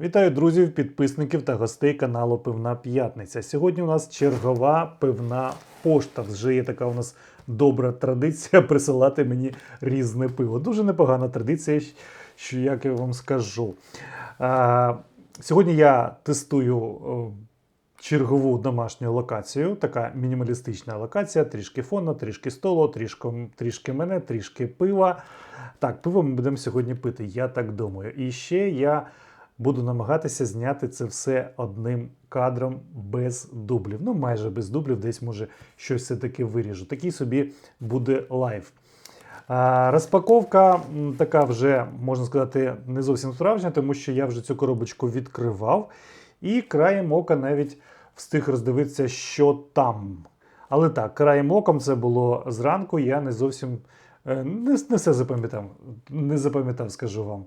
Вітаю друзів, підписників та гостей каналу Пивна П'ятниця. Сьогодні у нас чергова пивна пошта. Вже є така у нас добра традиція присилати мені різне пиво. Дуже непогана традиція, що як я вам скажу. А, сьогодні я тестую чергову домашню локацію. Така мінімалістична локація, трішки фону, трішки столу, трішки, трішки мене, трішки пива. Так, пиво ми будемо сьогодні пити, я так думаю. І ще я буду намагатися зняти це все одним кадром без дублів. Ну, майже без дублів, десь може щось все-таки виріжу. Такий собі буде лайв. Розпаковка така вже, можна сказати, не зовсім справжня, тому що я вже цю коробочку відкривав і краєм ока навіть встиг роздивитися, що там. Але так, краєм оком це було зранку, я не зовсім е, не, не все запам'ятав, не запам'ятав, скажу вам.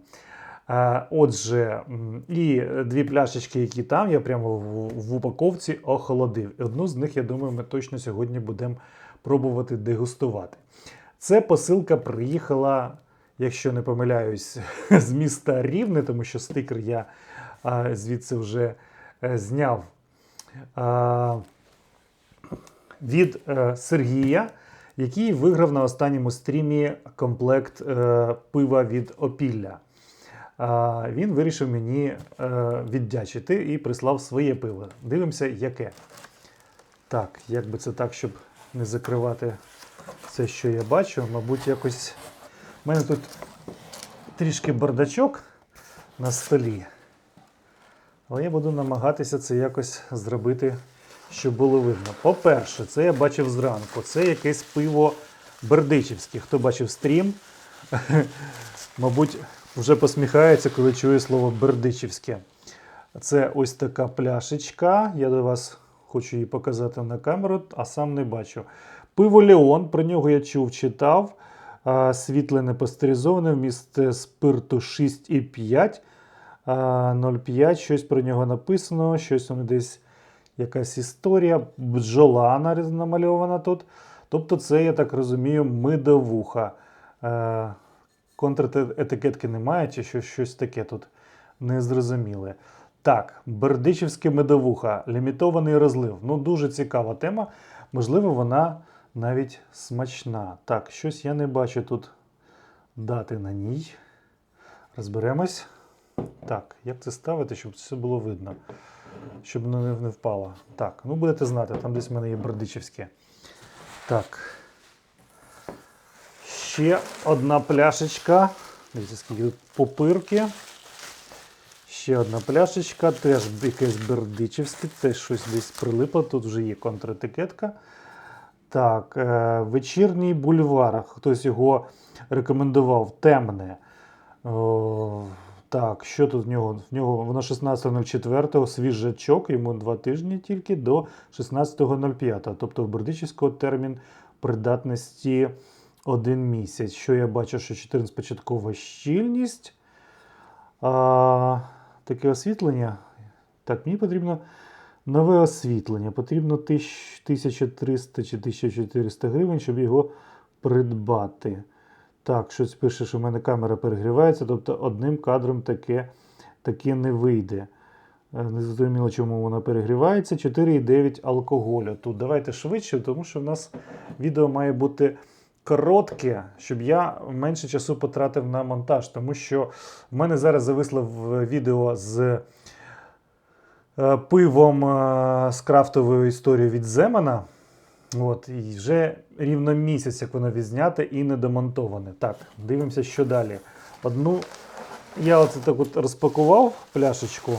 Отже, і дві пляшечки, які там, я прямо в, в упаковці охолодив. Одну з них, я думаю, ми точно сьогодні будемо пробувати дегустувати. Це посилка приїхала, якщо не помиляюсь, з міста Рівне, тому що стикер я звідси вже е, зняв. Від е, Сергія, який виграв на останньому стрімі комплект е, пива від Опілля. Він вирішив мені е, віддячити і прислав своє пиво. Дивимося, яке. Так, як би це так, щоб не закривати все, що я бачу. Мабуть, якось. У мене тут трішки бардачок на столі. Але я буду намагатися це якось зробити, щоб було видно. По-перше, це я бачив зранку. Це якесь пиво бердичівське. Хто бачив стрім, мабуть, вже посміхається, коли чує слово бердичівське. Це ось така пляшечка. Я до вас хочу її показати на камеру, а сам не бачу. Пиво Леон, про нього я чув, читав. Світле непастеризоване, вміст спирту 6,5. 0,5, щось про нього написано, щось воно десь якась історія. Бджола намальована тут. Тобто, це, я так розумію, медовуха. Контретикетки немає, чи щось, щось таке тут незрозуміле. Так, Бердичівське медовуха, лімітований розлив. Ну, дуже цікава тема. Можливо, вона навіть смачна. Так, щось я не бачу тут дати на ній. Розберемось. Так, як це ставити, щоб це було видно, щоб не впало. Так, ну будете знати, там десь в мене є бердичівське. Так. Ще одна пляшечка. Дивіться, скільки тут попирки. Ще одна пляшечка, теж якесь бердичівське, теж щось десь прилипло. Тут вже є контратикетка. Так, е, вечірній бульвар. Хтось його рекомендував темне. О, так, що тут в нього? В нього воно 16.04, свіжачок, йому два тижні тільки до 16.05. Тобто в Бердичівського термін придатності один місяць. Що я бачу, що 14 початкова щільність. А, таке освітлення. Так, мені потрібно нове освітлення. Потрібно 1300 чи 1400 гривень, щоб його придбати. Так, щось пише, що в мене камера перегрівається, тобто одним кадром таке, таке не вийде. Е, Не зрозуміло, чому вона перегрівається. 4,9 алкоголю. Тут давайте швидше, тому що в нас відео має бути коротке, щоб я менше часу потратив на монтаж. Тому що в мене зараз зависло відео з е, пивом е, з крафтовою історією від Земана. От, і вже рівно місяць, як воно відзняте і не домонтоване. Так, дивимося, що далі. Одну я оце так от розпакував пляшечку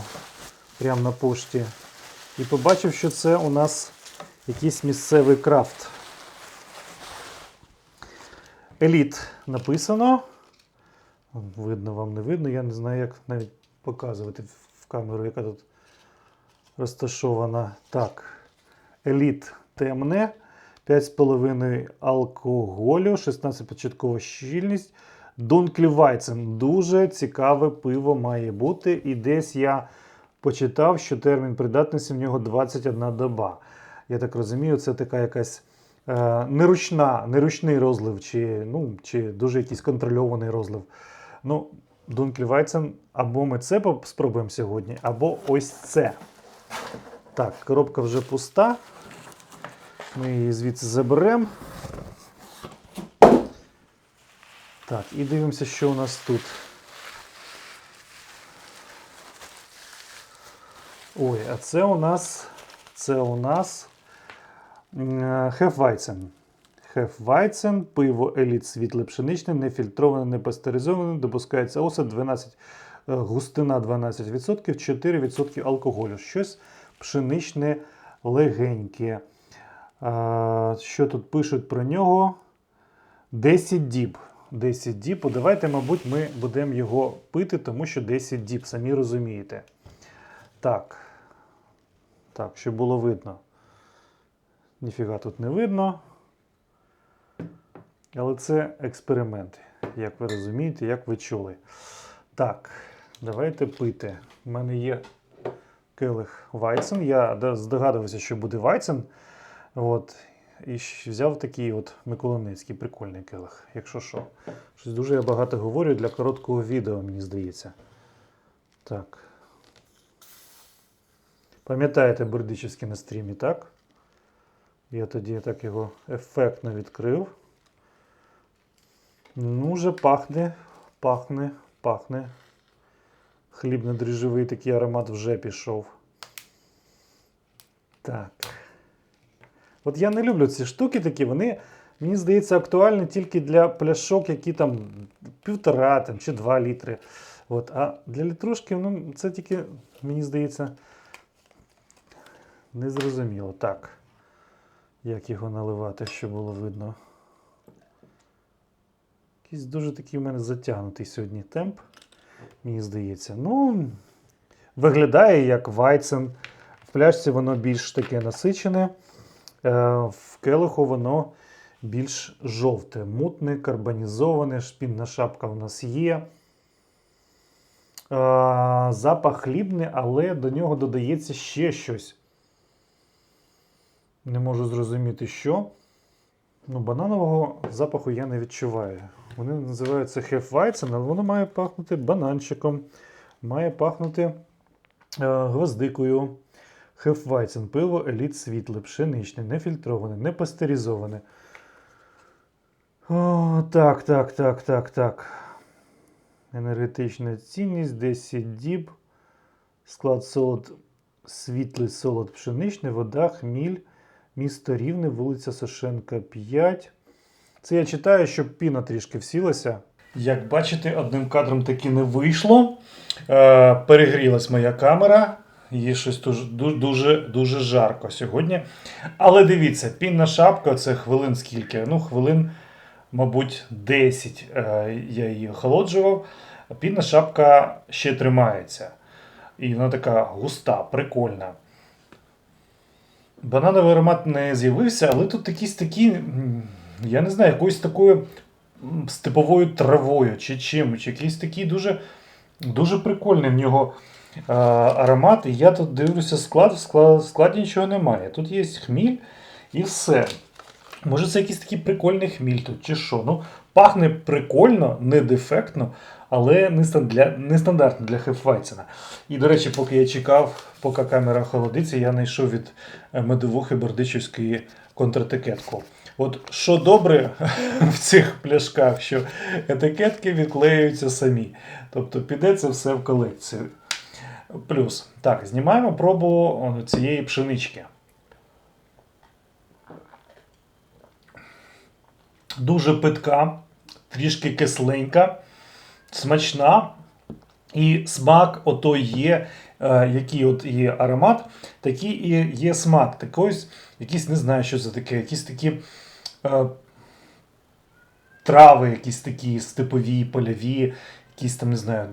прямо на пошті і побачив, що це у нас якийсь місцевий крафт. Еліт написано. Видно вам не видно. Я не знаю, як навіть показувати в камеру, яка тут розташована. Так. Еліт темне. 5,5 алкоголю, 16 початкова щільність. Дунклі Вайцен. Дуже цікаве пиво має бути. І десь я почитав, що термін придатності в нього 21 доба. Я так розумію, це така якась неручна, неручний розлив, чи, ну, чи дуже якийсь контрольований розлив. Ну, Дункельвайцен, або ми це спробуємо сьогодні, або ось це. Так, коробка вже пуста. Ми її звідси заберемо. Так, і дивимося, що у нас тут. Ой, а це у нас. Це у нас Хефвайцен. Хефвайцен, пиво еліт світле пшеничне, нефільтроване, не пастеризоване, допускається осад 12, е, густина 12%, 4% алкоголю. Щось пшеничне легеньке. Що тут пишуть про нього? 10 діб. 10 діб. Давайте, мабуть, ми будемо його пити, тому що 10 діб, самі розумієте. Так. Так, щоб було видно. Ніфіга тут не видно. Але це експеримент, як ви розумієте, як ви чули. Так, давайте пити. У мене є келих Вайцен. Я здогадувався, що буде Вайцен. От. І взяв такий от Миколаницький, прикольний келих, якщо що. Щось дуже я багато говорю для короткого відео, мені здається. Так. Пам'ятаєте Бердичівський на стрімі, так? Я тоді так його ефектно відкрив. Ну, вже пахне, пахне, пахне. Хлібно-дріжджовий такий аромат вже пішов. Так. От я не люблю ці штуки такі, вони, мені здається, актуальні тільки для пляшок, які там півтора там, чи два літри. От, а для літрушки, ну, це тільки, мені здається, незрозуміло. Так. Як його наливати, щоб було видно. Якийсь дуже такий у мене затягнутий сьогодні темп, мені здається. Ну, виглядає як Вайцен. В пляшці воно більш таке насичене. Е, В келиху воно більш жовте, мутне, карбонізоване, шпінна шапка у нас є. Е, Запах хлібний, але до нього додається ще щось. Не можу зрозуміти, що. Ну, бананового запаху я не відчуваю. Вони називаються Hefeweizen, але воно має пахнути бананчиком, має пахнути е, гвоздикою. Hefeweizen, пиво еліт світле, пшеничне, нефільтроване, не пастеризоване. О, так, так, так, так, так. Енергетична цінність 10 діб. Склад солод світлий солод пшеничний, вода, хміль. Місто Рівне, вулиця Сошенка, 5. Це я читаю, щоб піна трішки всілася. Як бачите, одним кадром таки не вийшло. Е, перегрілась моя камера. Є щось дуже, дуже, дуже жарко сьогодні. Але дивіться, пінна шапка це хвилин скільки? Ну, хвилин, мабуть, 10 е, я її охолоджував. Пінна шапка ще тримається. І вона така густа, прикольна. Банановий аромат не з'явився, але тут якісь такі, я не знаю, якоюсь такою степовою травою чи чим, чи якийсь такий дуже, дуже прикольний в нього е, аромат. І я тут дивлюся склад, в склад, складі нічого немає. Тут є хміль і все. Може, це якийсь такий прикольний хміль тут, чи що. Ну, пахне прикольно, не дефектно, але нестандартно для Хефвайцена. І, до речі, поки я чекав, поки камера холодиться, я знайшов від е, медовухи Бердичівської контратикетку. От що добре в цих пляшках, що етикетки відклеюються самі. Тобто піде це все в колекцію. Плюс. Так, знімаємо пробу цієї пшенички. Дуже питка, трішки кисленька, смачна. І смак ото є, е, який от є аромат, такий і є смак. Такий, якийсь, не знаю, що це таке, якісь такі е, трави, якісь такі степові, польові, якісь там, не знаю,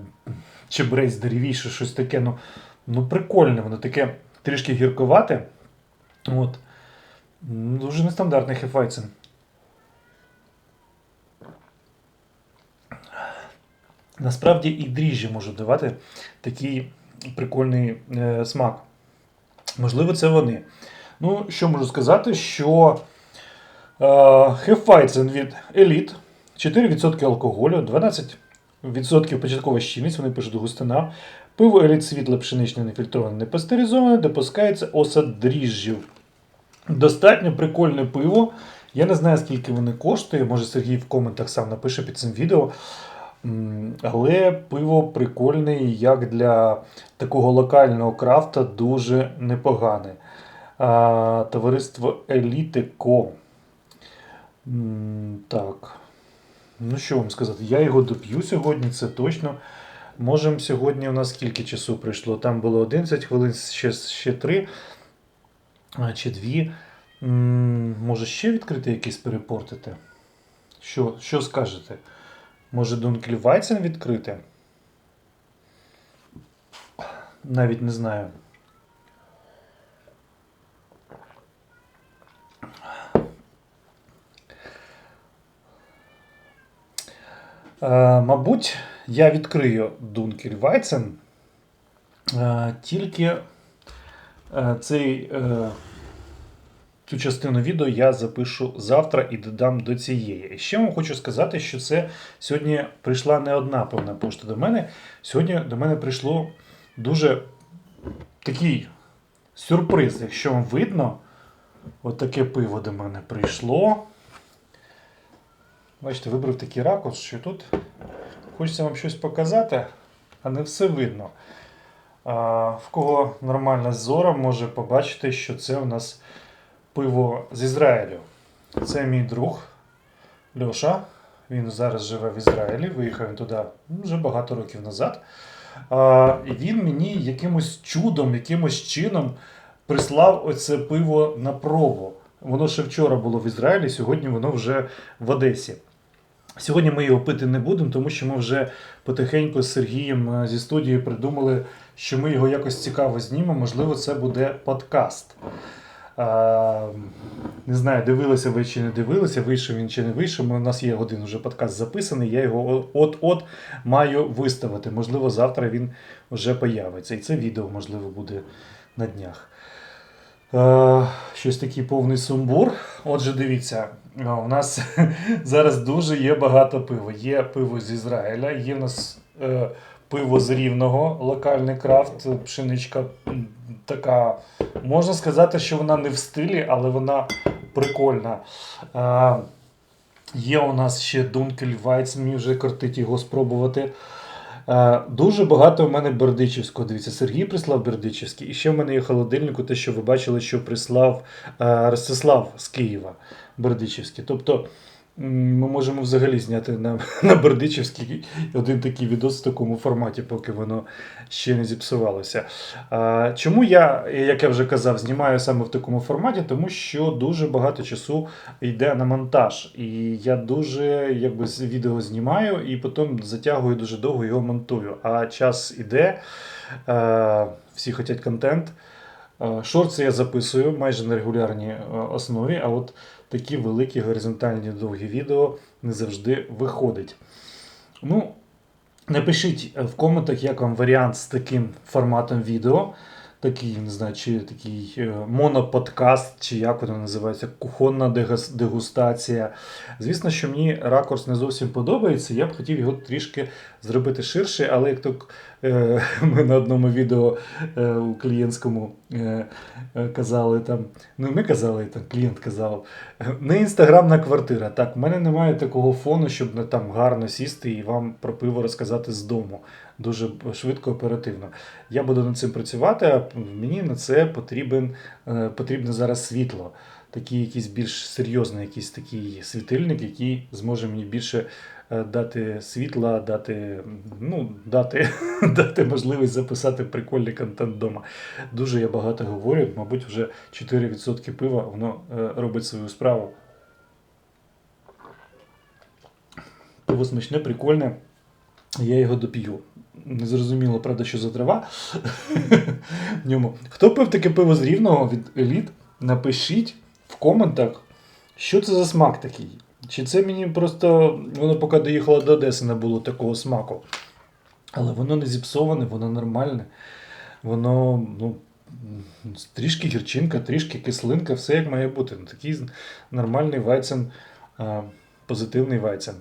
чебрець деревіше, щось таке. Ну, ну прикольне, воно таке трішки гірковате. От. Дуже нестандартний хефайцен. Насправді і дріжджі можуть давати такий прикольний е, смак. Можливо, це вони. Ну, що можу сказати, що е, Hefeweizen від Elite 4% алкоголю, 12 відсотків початкова щільність, вони пишуть густина. Пиво еліт світле пшеничне нефільтроване, не пастеризоване, допускається осад дріжджів. Достатньо прикольне пиво. Я не знаю, скільки вони коштує. Може Сергій в коментах сам напише під цим відео. Але пиво прикольне, як для такого локального крафта дуже непогане. Товариство Елітико. Так. Ну, що вам сказати? Я його доп'ю сьогодні, це точно. Можемо сьогодні у нас скільки часу пройшло? Там було 11 хвилин, ще, ще 3 чи 2. Може ще відкрити якийсь перепортити? Що, що скажете? Може Дункельвайцен відкрити? Навіть не знаю. Е, мабуть, я відкрию Дункельвайцен. Е, тільки е, цей, е, цю частину відео я запишу завтра і додам до цієї. І ще вам хочу сказати, що це сьогодні прийшла не одна певна пошта до мене. Сьогодні до мене прийшло дуже такий сюрприз, якщо вам видно, от пиво до мене прийшло. Бачите, вибрав такий ракурс, що тут хочеться вам щось показати, а не все видно. А, в кого нормальна зора може побачити, що це у нас пиво з Ізраїлю. Це мій друг Льоша. Він зараз живе в Ізраїлі, виїхав він туди вже багато років назад. І він мені якимось чудом, якимось чином прислав оце пиво на пробу. Воно ще вчора було в Ізраїлі, сьогодні воно вже в Одесі. Сьогодні ми його пити не будемо, тому що ми вже потихеньку з Сергієм е, зі студії придумали, що ми його якось цікаво знімемо. Можливо, це буде подкаст. Не знаю, дивилися ви чи не дивилися, вийшов він чи не вийшов. У нас є один вже подкаст записаний, я його от-от маю виставити. Можливо, завтра він вже появиться. І це відео, можливо, буде на днях. Щось такий повний сумбур. Отже, дивіться, у нас зараз дуже є багато пива. Є пиво з Ізраїля, є в нас е, пиво з Рівного, локальний крафт, пшеничка така. Можна сказати, що вона не в стилі, але вона прикольна. Е, є у нас ще Дункель Вайц, мені вже кортить його спробувати. Дуже багато в мене бердичівського. Дивіться, Сергій прислав бердичівський. І ще в мене є холодильнику те, що ви бачили, що прислав Ростислав з Києва бердичівський. Тобто ми можемо взагалі зняти на, на бердичівський один такий відос в такому форматі, поки воно ще не зіпсувалося. Е, Чому я, як я вже казав, знімаю саме в такому форматі? Тому що дуже багато часу йде на монтаж. І я дуже якби відео знімаю і потім затягую дуже довго його монтую. А час іде, е, всі хочуть контент. Е, Шорти я записую майже на регулярній е, основі, а от такі великі горизонтальні довгі відео не завжди виходить. Ну, напишіть в коментах, як вам варіант з таким форматом відео. Такий, не знаю, чи такий е, моноподкаст, чи як воно називається, кухонна дегустація. Звісно, що мені ракурс не зовсім подобається. Я б хотів його трішки зробити ширше, але як то е, ми на одному відео е, у клієнтському е, е, казали там, ну ми казали, там клієнт казав, не інстаграмна квартира. Так, в мене немає такого фону, щоб там гарно сісти і вам про пиво розказати з дому. Дуже швидко, оперативно. Я буду над цим працювати, а мені на це потрібен, е, потрібне зараз світло. Такий якийсь більш серйозний якийсь такий світильник, який зможе мені більше е, дати світла, дати, ну, дати, дати можливість записати прикольний контент вдома. Дуже я багато говорю, мабуть, вже 4% пива воно е, робить свою справу. Пиво смачне, прикольне. Я його доп'ю. Не зрозуміло, правда, що за трава в ньому. Хто пив таке пиво з рівного від еліт? Напишіть в коментах, що це за смак такий. Чи це мені просто воно поки доїхало до Одеси, не було такого смаку. Але воно не зіпсоване, воно нормальне. Воно, ну, трішки гірчинка, трішки кислинка, все як має бути. Ну, Такий нормальний вайцен, позитивний вайцен.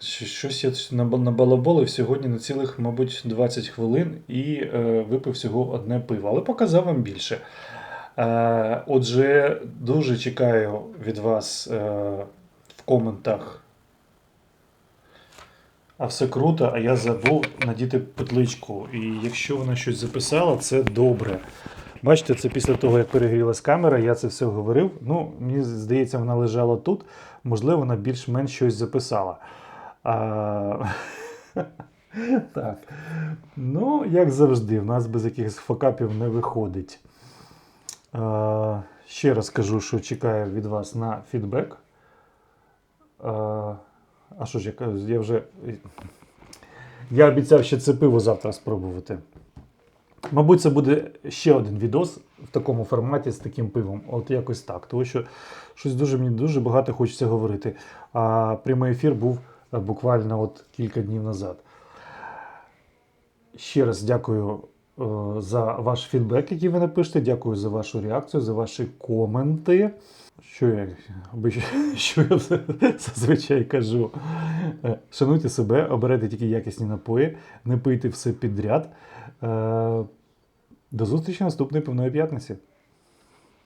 Щось я набалаболив сьогодні на цілих, мабуть, 20 хвилин і е, випив всього одне пиво, але показав вам більше. Е, отже, дуже чекаю від вас е, в коментах. А все круто, а я забув надіти петличку. І якщо вона щось записала, це добре. Бачите, це після того, як перегрілась камера, я це все говорив. Ну, мені здається, вона лежала тут. Можливо, вона більш-менш щось записала. А... так. Ну, як завжди, в нас без якихось факапів не виходить. Ще раз кажу, що чекаю від вас на фідбек. А, що ж я вже. Я обіцяв ще це пиво завтра спробувати. Мабуть, це буде ще один відос в такому форматі з таким пивом. От якось так. Тому що щось дуже мені дуже багато хочеться говорити. А прямий ефір був е, буквально от кілька днів назад. Ще раз дякую за ваш фідбек, який ви напишете. Дякую за вашу реакцію, за ваші коменти. Що я, що я зазвичай кажу? Е, Шануйте себе, оберете тільки якісні напої, не пийте все підряд. Е, До зустрічі наступної певної п'ятниці.